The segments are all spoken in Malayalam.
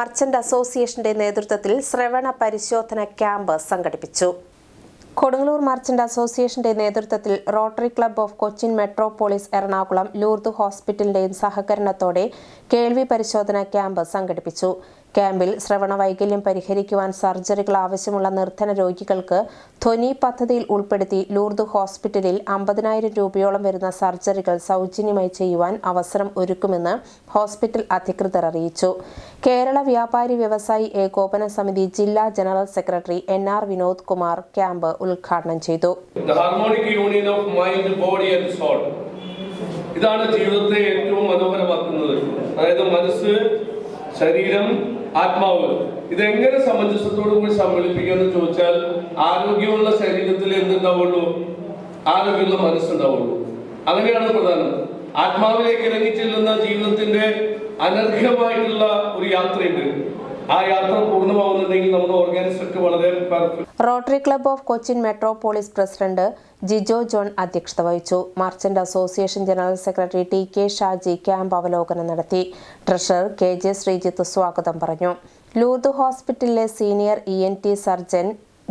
മർച്ചന്റ് അസോസിയേഷന്റെ നേതൃത്വത്തിൽ ശ്രവണ പരിശോധന ക്യാമ്പ് സംഘടിപ്പിച്ചു. കൊടുങ്ങല്ലൂർ മർച്ചന്റ് അസോസിയേഷന്റെ നേതൃത്വത്തിൽ rotary club of Cochin metropolis Ernakulam Lourdes ഹോസ്പിറ്റലിന്റെയും സഹകരണത്തോടെ കേൾവി പരിശോധന ക്യാമ്പ് സംഘടിപ്പിച്ചു. ക്യാമ്പിൽ ശ്രവണ വൈകല്യം പരിഹരിക്കുവാൻ സർജറികൾ ആവശ്യമുള്ള നിർധന രോഗികൾക്ക് ധ്വനി പദ്ധതിയിൽ ഉൾപ്പെടുത്തി ലൂർദ് ഹോസ്പിറ്റലിൽ അമ്പതിനായിരം രൂപയോളം വരുന്ന സർജറികൾ സൗജന്യമായി ചെയ്യുവാൻ അവസരം ഒരുക്കുമെന്ന് ഹോസ്പിറ്റൽ അധികൃതർ അറിയിച്ചു. കേരള വ്യാപാരി വ്യവസായി ഏകോപന സമിതി ജില്ലാ general secretary N R Vinod Kumar camp ഉദ്ഘാടനം ചെയ്തു. ഇതാണ് ജീവിതത്തെ ഏറ്റവും മനോഹരമാക്കുന്നത്. അതായത് മനസ്സ് ശരീരം ആത്മാവ്. ഇതെങ്ങനെ സമഞ്ജസത്തോടു കൂടി സമ്മേളിപ്പിക്കാന്ന് ചോദിച്ചാൽ ആരോഗ്യമുള്ള ശരീരത്തിൽ എന്തുണ്ടാവുള്ളൂ? ആരോഗ്യമുള്ള മനസ്സുണ്ടാവുള്ളൂ. അങ്ങനെയാണ് പ്രധാനം. ആത്മാവിലേക്ക് ഇറങ്ങിച്ചെല്ലുന്ന ജീവിതത്തിന്റെ അനർഹമായിട്ടുള്ള ഒരു യാത്രയുണ്ട്. ആ യാത്ര പൂർണമാവുന്നുണ്ടെങ്കിൽ നമ്മുടെ ഓർഗാനിസം വളരെ rotary club of Cochin metropolis president Jijo John അധ്യക്ഷത വഹിച്ചു. Merchant association general secretary T K Shaji camp അവലോകനം നടത്തി. ട്രഷറർ കെ ജെ ശ്രീജിത്ത് സ്വാഗതം പറഞ്ഞു. ലൂർദ് ഹോസ്പിറ്റലിലെ senior E N T surgeon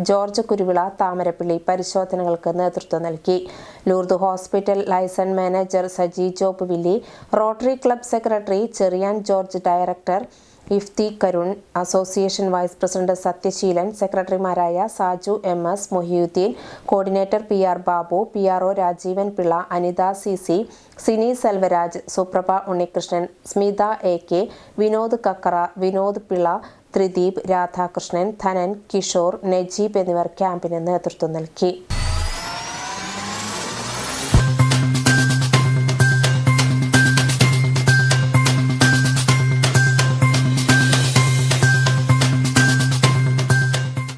George Kuruvila Thamarappilly പരിശോധനകൾക്ക് നേതൃത്വം നൽകി. Lourdes hospital liaison manager Saji Job Willy rotary club secretary Cherian George director Ifthi Karun association vice president Sathyasheelan സെക്രട്ടറിമാരായ Saju M S Mohiyuddin coordinator P R Babu P R O Rajeevan Pillai Anitha C C Sini Selvaraj Suprabha Unnikrishnan Smitha A K Vinod Kakkara Vinod Pillai Thrideep Radhakrishnan Dhanan Kishore Najeeb എന്നിവർ ക്യാമ്പിന് നേതൃത്വം നൽകി.